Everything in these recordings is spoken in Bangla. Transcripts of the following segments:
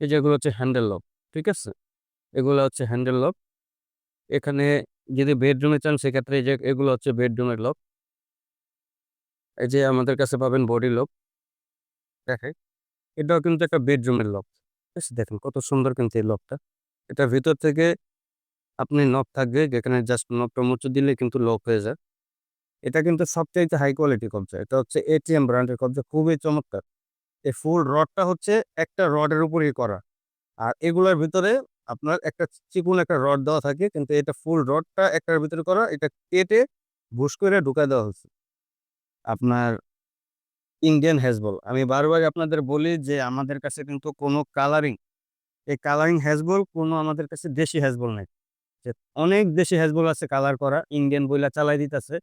এই যেগুলো হচ্ছে হ্যান্ডেল লক ঠিক আছে? এগুলো হচ্ছে হ্যান্ডেল লক এখানে যদি বেডরুমে চান, সেক্ষেত্রে এই যে এগুলো হচ্ছে বেডরুমের লক এই যে আমাদের কাছে পাবেন বডি লক দেখে এটাও কিন্তু একটা বেডরুমের লক ঠিক দেখেন কত সুন্দর কিন্তু এই লকটা এটা ভিতর থেকে আপনি নক থাকবে, যেখানে জাস্ট নকটা মুচু দিলে কিন্তু লক হয়ে যায়। এটা কিন্তু সবচাইতে হাই কোয়ালিটি কবজা। এটা হচ্ছে এটিএম ব্র্যান্ডের কবজা। খুবই চমৎকার। এই ফুল রডটা হচ্ছে একটা রডের উপরেই করা। আর এগুলোর ভিতরে আপনার একটা চিকুন একটা রড দেওয়া থাকে, কিন্তু এটা ফুল রডটা একটার ভিতরে করা, এটা কেটে ভুস করে ঢুকায় দেওয়া হচ্ছে আপনার ইন্ডিয়ান হ্যাজবল। আমি বারবার আপনাদের বলি যে আমাদের কাছে কিন্তু কোনো কালারিং, এই কালারিং হ্যাজবল কোনো আমাদের কাছে দেশি হ্যাজবল নেই। যে অনেক দেশি হ্যাজবল আছে কালার করা, ইন্ডিয়ান বইলা চালাই দিতেছে,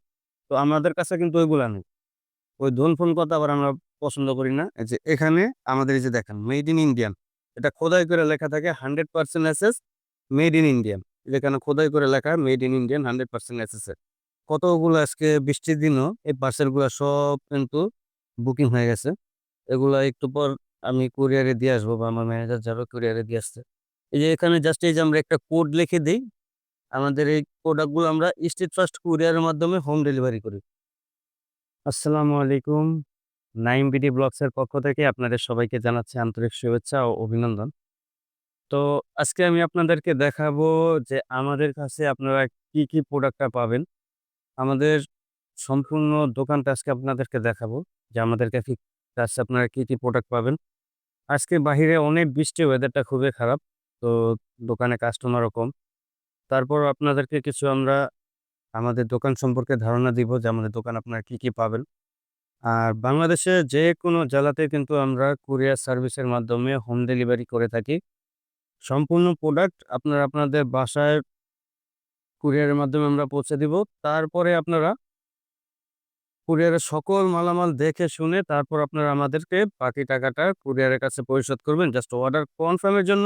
তো আমাদের কাছে কিন্তু ওইগুলা নেই। ওই ধন ফোন কথা আবার আমরা পছন্দ করি না। এই যে এখানে আমাদের এই যে দেখেন মেড ইন ইন্ডিয়ান এটা খোদাই করে লেখা থাকে hundred percent SS made in Indian যেখানে খোদাই করে লেখা made in Indian hundred percent এর। কতগুলো আজকে বৃষ্টির দিনও এই পার্সেলগুলো সব কিন্তু বুকিং হয়ে গেছে। এগুলা একটু পর আমি কুরিয়ারে দিয়ে আসব বা আমার ম্যানেজার যাবে কুরিয়ারে দিয়ে আসছে। এই যে এখানে জাস্ট এই যে আমরা একটা কোড লিখে দিই, আমাদের এই প্রোডাক্টগুলো আমরা স্টেট ফাস্ট কুরিয়ারের মাধ্যমে হোম ডেলিভারি করি। আসসালামু আলাইকুম। নাইম বিডি ব্লগসের পক্ষ থেকে আপনাদের সবাইকে জানাচ্ছি আন্তরিক শুভেচ্ছা ও অভিনন্দন। তো আজকে আমি আপনাদেরকে দেখাবো যে আমাদের কাছে আপনারা কি কি প্রোডাক্টটা পাবেন। আমাদের সম্পূর্ণ দোকানটা আজকে আপনাদেরকে দেখাবো যে আমাদের কাছে কাছে আপনারা কি কি প্রোডাক্ট পাবেন। আজকে বাহিরে অনেক বৃষ্টি ওয়েদারটা খুবই খারাপ, তো দোকানে কাস্টমারও কম। তারপর আপনাদেরকে কিছু আমরা আমাদের দোকান সম্পর্কে ধারণা দিব যে আমাদের দোকান আপনারা কি কি পাবেন। আর বাংলাদেশে যে কোনো জেলাতে কিন্তু আমরা কুরিয়ার সার্ভিসের মাধ্যমে হোম ডেলিভারি করে থাকি। সম্পূর্ণ প্রোডাক্ট আপনারা আপনাদের বাসায় কুরিয়ারের মাধ্যমে আমরা পৌঁছে দিব। তারপরে আপনারা কুরিয়ারের সকল মালামাল দেখে শুনে তারপর আপনারা আমাদেরকে বাকি টাকাটা কুরিয়ারের কাছে পরিশোধ করবেন। জাস্ট অর্ডার কনফার্মের জন্য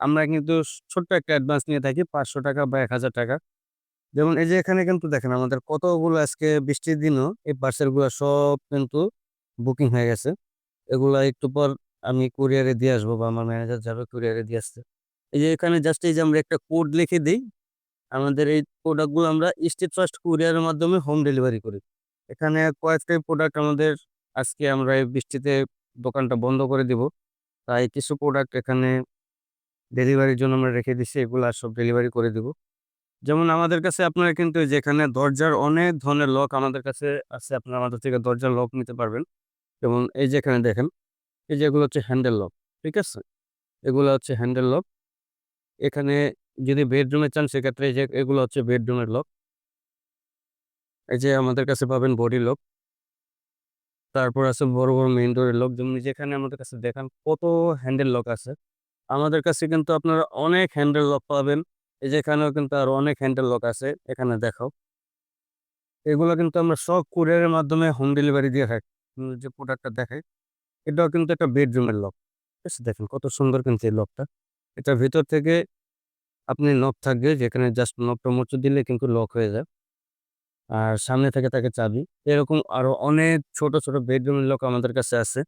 আমরা কিন্তু ছোট্ট একটা অ্যাডভান্স নিয়ে থাকি, পাঁচশো টাকা বা এক হাজার টাকা। যেমন এই যে এখানে কিন্তু দেখেন আমাদের কতগুলো আজকে বৃষ্টির দিনও এই পার্সেলগুলো সব কিন্তু বুকিং হয়ে গেছে। এগুলা একটু পর আমি কুরিয়ারে দিয়ে আসব বা আমার ম্যানেজার যাবে কুরিয়ারে দিয়ে আসতে এই যে এখানে জাস্ট এই যে আমরা একটা কোড লিখে দিই, আমাদের এই প্রোডাক্টগুলো আমরা স্টেট ফার্স্ট কুরিয়ারের মাধ্যমে হোম ডেলিভারি করি। এখানে কয়েকটাই প্রোডাক্ট আমাদের আজকে আমরা এই বৃষ্টিতে দোকানটা বন্ধ করে দিব। তাই কিছু প্রোডাক্ট এখানে ডেলিভারির জন্য আমরা রেখে দিচ্ছি এগুলো আর সব ডেলিভারি করে দিব। যেমন আমাদের কাছে আপনারা কিন্তু যেখানে দরজার অনেক ধরনের লক আমাদের কাছে আছে, আপনারা আমাদের থেকে দরজার লক নিতে পারবেন। যেমন এই যে এখানে দেখেন, এই যে এগুলো হচ্ছে হ্যান্ডেল লক ঠিক আছে? এগুলো হচ্ছে হ্যান্ডেল লক এখানে যদি বেডরুমে চান, সেক্ষেত্রে যে এগুলো হচ্ছে বেডরুমের লক এই যে আমাদের কাছে পাবেন বডি লক তারপর আছে বড় বড় মেইন ডোরের লক যেমন যেখানে আমাদের কাছে দেখান, কত হ্যান্ডেল লক আছে। আমাদের কাছে কিন্তু আপনারা অনেক হ্যান্ডেল লক পাবেন। এই যে এখানেও কিন্তু আরও অনেক হ্যান্ডেল লক আছে, এখানে দেখাও। এগুলো কিন্তু আমরা সব কুরিয়ারের মাধ্যমে হোম ডেলিভারি দিয়ে থাকি যে প্রোডাক্টটা দেখাই। এটাও কিন্তু একটা বেডরুমের লক ঠিক আছে, দেখেন কত সুন্দর কিন্তু এই লকটা এটা ভিতর থেকে আপনি নক থাকবে, যেখানে জাস্ট নকটা মুচু দিলে কিন্তু লক হয়ে যায়। আর সামনে থেকে থাকে চাবি। এরকম আরও অনেক ছোট ছোট বেডরুমের লক আমাদের কাছে আছে।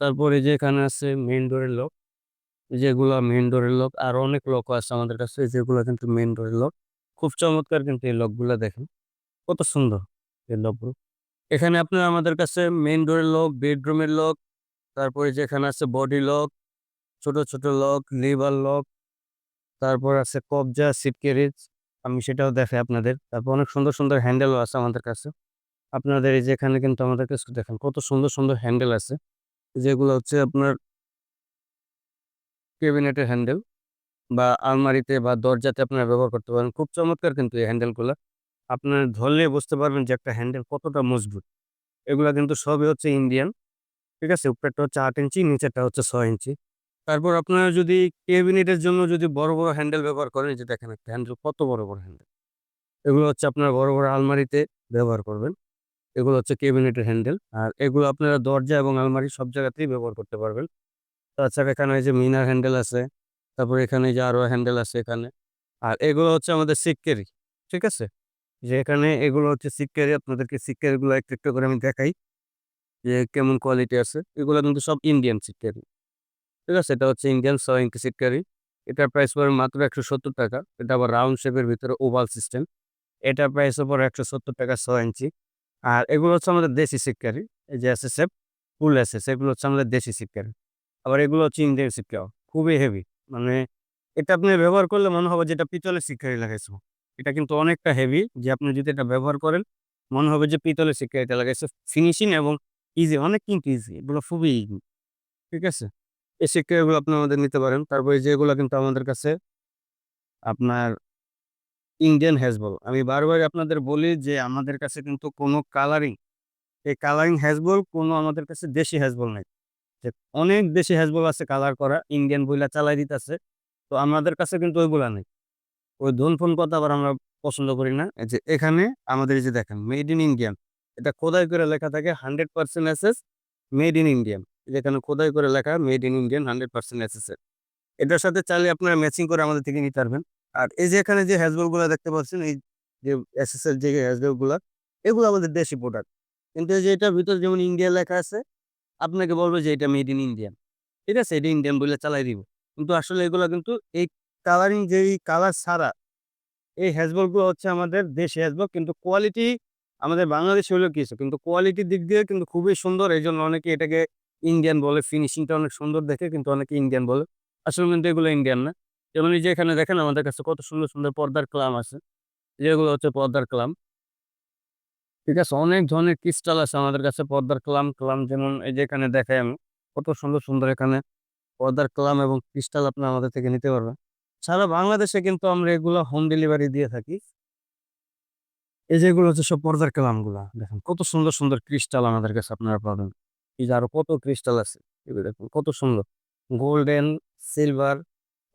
তারপরে যে এখানে আছে মেইন ডোরের লক যেগুলো মেইন ডোরের লক আর অনেক লক আছে আমাদের কাছে, যেগুলো কিন্তু মেইন ডোরের লক খুব চমৎকার কিন্তু এই লকগুলো দেখেন, কত সুন্দর এই লকগুলো এখানে আপনার আমাদের কাছে মেইন ডোরের লক বেডরুমের লক তারপরে যেখানে আছে বডি লক ছোট ছোট লক লিভার লক তারপর আছে কবজা সিট ক্যারেজ আমি সেটাও দেখাই আপনাদের। তারপর অনেক সুন্দর সুন্দর হ্যান্ডেলও আছে আমাদের কাছে। আপনাদের এই যেখানে কিন্তু আমাদের কাছে দেখেন, কত সুন্দর সুন্দর হ্যান্ডেল আছে। যেগুলো হচ্ছে আপনার ক্যাবিনেটের হ্যান্ডেল বা আলমারিতে বা দরজাতে আপনারা ব্যবহার করতে পারেন। খুব চমৎকার কিন্তু এই হ্যান্ডেলগুলো। আপনার ধরলে বুঝতে পারবেন যে একটা হ্যান্ডেল কতটা মজবুত। এগুলা কিন্তু সবই হচ্ছে ইন্ডিয়ান, ঠিক আছে? উপরেরটা হচ্ছে আট ইঞ্চি, নিচেরটা হচ্ছে ছয় ইঞ্চি। তারপর আপনারা যদি ক্যাবিনেটের জন্য যদি বড় বড় হ্যান্ডেল ব্যবহার করেন যে দেখেন একটা হ্যান্ডেল, কত বড় বড় হ্যান্ডেল। এগুলো হচ্ছে আপনারা বড় বড় আলমারিতে ব্যবহার করবেন। এগুলো হচ্ছে ক্যাবিনেটের হ্যান্ডেল। আর এগুলো আপনারা দরজা এবং আলমারি সব জায়গাতেই ব্যবহার করতে পারবেন। তাছাড়া এখানে এই যে মিনার হ্যান্ডেল আছে তারপর এখানে যে আরও হ্যান্ডেল আছে এখানে আর এগুলো হচ্ছে আমাদের সিক্কেরি ঠিক আছে যে এখানে এগুলো হচ্ছে সিক্কেরি আপনাদেরকে সিক্কেরি গুলো একটু একটু করে আমি দেখাই যে কেমন কোয়ালিটি আছে এগুলো কিন্তু সব ইন্ডিয়ান সিক্কেরি ঠিক আছে? এটা হচ্ছে ইন্ডিয়ান ৬ ইঞ্চি সিটকারি। এটার প্রাইস পড়বে মাত্র ৳১৭০ এটা আবার রাউন্ড শেপের ভিতরে ওভাল সিস্টেম। এটার প্রাইসও পড়ে ৳১৭০ ৬ ইঞ্চি। আর এগুলো হচ্ছে আমাদের দেশি সিটকারি। এই যে এসএসএফ, ফুল এসএস এগুলো হচ্ছে আমাদের দেশি সিটকারি। আবার এগুলো হচ্ছে ইন্ডিয়ান সিটকাও। খুবই হেভি। মানে এটা আপনি ব্যবহার করলে মনে হবে যে এটা পিতলের সিটকারি লাগাইছো। এটা কিন্তু অনেকটা হেভি যে আপনি যদি এটা ব্যবহার করেন, মনে হবে যে পিতলের সিটকারিটা লাগাইছে। ফিনিশিং এবং ইজি অনেক কিন্তু ইজি। এগুলো খুবই ইজি। ঠিক আছে? এই সিটকারিগুলো আপনি আমাদের নিতে পারেন। তারপরে যেগুলো কিন্তু আমাদের কাছে আপনার ইন্ডিয়ান হ্যাজবল। আমি বারবার আপনাদের বলি যে আমাদের কাছে কিন্তু কোনো কালারিং, এই কালারিং হ্যাজবল কোনো আমাদের কাছে দেশি হ্যাজবল নাই। যে অনেক দেশি হ্যাজবল আছে কালার করা, ইন্ডিয়ান বইলা চালাই দিতেছে। তো আমাদের কাছে কিন্তু ওইগুলা নেই। ওই ধুনফুন কথা আবার আমরা পছন্দ করি না। যে এখানে আমাদের যে দেখেন মেড ইন ইন্ডিয়ান। এটা খোদাই করে লেখা থাকে 100% এসএস মেড ইন ইন্ডিয়ান। যেখানে খোদাই করে লেখা মেড ইন ইন্ডিয়ান 100% এসএস এর। এটার সাথে চাইলে আপনারা ম্যাচিং করে আমাদের থেকে নিতে পারবেন। আর এই যে এখানে যে হ্যাজবলগুলা দেখতে পাচ্ছেন এই যে এর যে হ্যাজবলগুলা, এগুলো আমাদের দেশি প্রোডাক্ট। কিন্তু এই যে এটার ভিতরে যেমন ইন্ডিয়া লেখা আছে, আপনাকে বলবে যে এটা মেড ইন ইন্ডিয়ান। ঠিক আছে? এটা ইন্ডিয়ান বলে চালাই দিব। কিন্তু আসলে এগুলো কিন্তু এই কালারিং যেই কালার ছাড়া এই হ্যাজবলগুলো হচ্ছে আমাদের দেশি হ্যাজবল কিন্তু কোয়ালিটি আমাদের বাংলাদেশে হলেও কিছু কিন্তু কোয়ালিটির দিক দিয়ে কিন্তু খুবই সুন্দর। এই জন্য অনেকে এটাকে ইন্ডিয়ান বলে। ফিনিশিংটা অনেক সুন্দর দেখে কিন্তু অনেকে ইন্ডিয়ান বলে। আসলে কিন্তু এগুলো ইন্ডিয়ান না। যেমন এই যে এখানে দেখেন আমাদের কাছে কত সুন্দর, সুন্দর পর্দার ক্লাম আছে। যেগুলো হচ্ছে পর্দার ক্লাম। ঠিক আছে? অনেক ধরনের ক্রিস্টাল আছে আমাদের কাছে পর্দার ক্লাম, ক্লাম যেমন এই যে এখানে দেখাই আমি। কত সুন্দর, সুন্দর এখানে পর্দার ক্লাম এবং ক্রিস্টাল আপনি আমাদের থেকে নিতে পারবেন। সারা বাংলাদেশে কিন্তু আমরা এগুলো হোম ডেলিভারি দিয়ে থাকি। এই যেগুলো হচ্ছে সব পর্দার ক্লামগুলা। দেখেন কত সুন্দর, সুন্দর ক্রিস্টাল আমাদের কাছে আপনারা পাবেন। এই যে আরও কত ক্রিস্টাল আছে। এগুলো দেখুন কত সুন্দর। গোল্ডেন, সিলভার,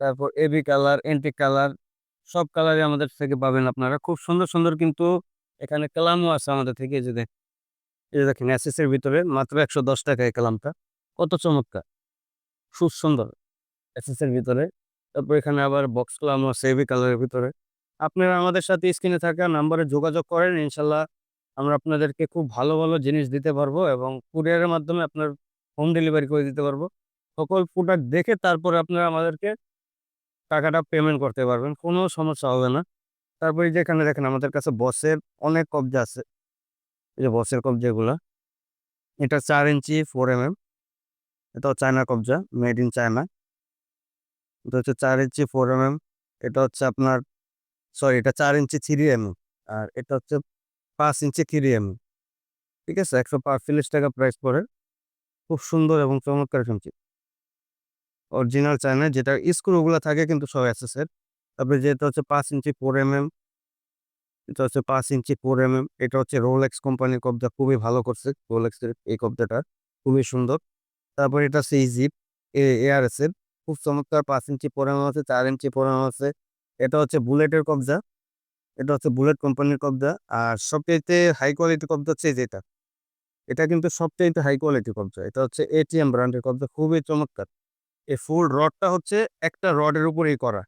তারপর এবি কালার, এন্টিক কালার সব কালারই আমাদের থেকে পাবেন আপনারা। খুব সুন্দর, সুন্দর কিন্তু এখানে ক্লামও আছে আমাদের থেকে। যে এই যে দেখেন এর ভিতরে মাত্র একশো ৳১১০ এই ক্লামটা। কত চমৎকার! খুব সুন্দর এর ভিতরে। তারপর এখানে আবার বক্স ক্লামও আছে এবি কালারের ভিতরে। আপনারা আমাদের সাথে স্ক্রিনে থাকা নাম্বারে যোগাযোগ করেন। ইনশাআল্লাহ আমরা আপনাদেরকে খুব ভালো, ভালো জিনিস দিতে পারব এবং কুরিয়ারের মাধ্যমে আপনার হোম ডেলিভারি করে দিতে পারব। সকল প্রোডাক্ট দেখে তারপরে আপনারা আমাদেরকে টাকাটা পেমেন্ট করতে পারবেন। কোনো সমস্যা হবে না। তারপরে এই যে এখানে দেখেন আমাদের কাছে বসের অনেক কব্জা আছে। এই যে বসের কব্জাগুলা। এটা চার ইঞ্চি 4 এমএম। এটাও চায়না কব্জা, মেড ইন চায়না। এটা হচ্ছে চার ইঞ্চি 4 এমএম। এটা হচ্ছে আপনার সরি এটা চার ইঞ্চি 3 এমএম। আর এটা হচ্ছে পাঁচ ইঞ্চি 3 এমএম। ঠিক আছে? ৳১৪৫ প্রাইস পড়ে। খুব সুন্দর এবং চমৎকার শুনছি। অরিজিনাল চায়না যেটা স্ক্রুগুলা থাকে কিন্তু সব এর। তারপরে যেটা হচ্ছে পাঁচ ইঞ্চি 4 এমএম। এটা হচ্ছে পাঁচ ইঞ্চি 4 এমএম। এটা হচ্ছে রোলেক্স কোম্পানির কব্জা খুবই ভালো করছে। রোলেক্সের এই কব্জাটা খুবই সুন্দর। তারপরে এটা হচ্ছে ইজিপ এর খুব চমৎকার পাঁচ ইঞ্চি 4 এমএম আছে, চার ইঞ্চি 4 এমএম আছে। এটা হচ্ছে বুলেটের কবজা এটা হচ্ছে বুলেট কোম্পানির কব্জা। আর সবচাইতে হাই কোয়ালিটি কব্জা হচ্ছে যেটা এটা। কিন্তু সবচাইতে হাই কোয়ালিটি কব্জা। এটা হচ্ছে এটিএম ব্র্যান্ডের কব্জা খুবই চমৎকার। এই ফুল রডটা হচ্ছে একটা রডের উপরেই করা।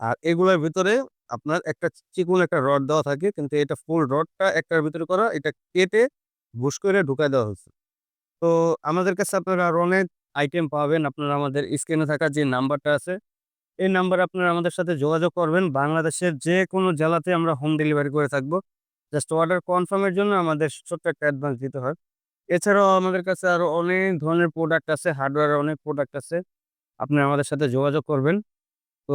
আর এগুলোর ভিতরে আপনার একটা চিকন একটা রড দেওয়া থাকে কিন্তু এটা ফুল রডটা একটার ভিতরে করা। এটা কেটে বুশ করে ঢুকায় দেওয়া হয়েছে। তো আমাদের কাছে আপনারা আরও অনেক আইটেম পাবেন। আপনারা আমাদের স্ক্রিনে থাকা যে নাম্বারটা আছে, এই নাম্বারে আপনারা আমাদের সাথে যোগাযোগ করবেন। বাংলাদেশের যে কোনো জেলাতে আমরা হোম ডেলিভারি করে থাকব। জাস্ট অর্ডার কনফার্মের জন্য আমাদের ছোট্ট একটা অ্যাডভান্স দিতে হয়। এছাড়াও আমাদের কাছে আরও অনেক ধরনের প্রোডাক্ট আছে, হার্ডওয়্যারের অনেক প্রোডাক্ট আছে। আপনারা আমাদের সাথে যোগাযোগ করবেন। তো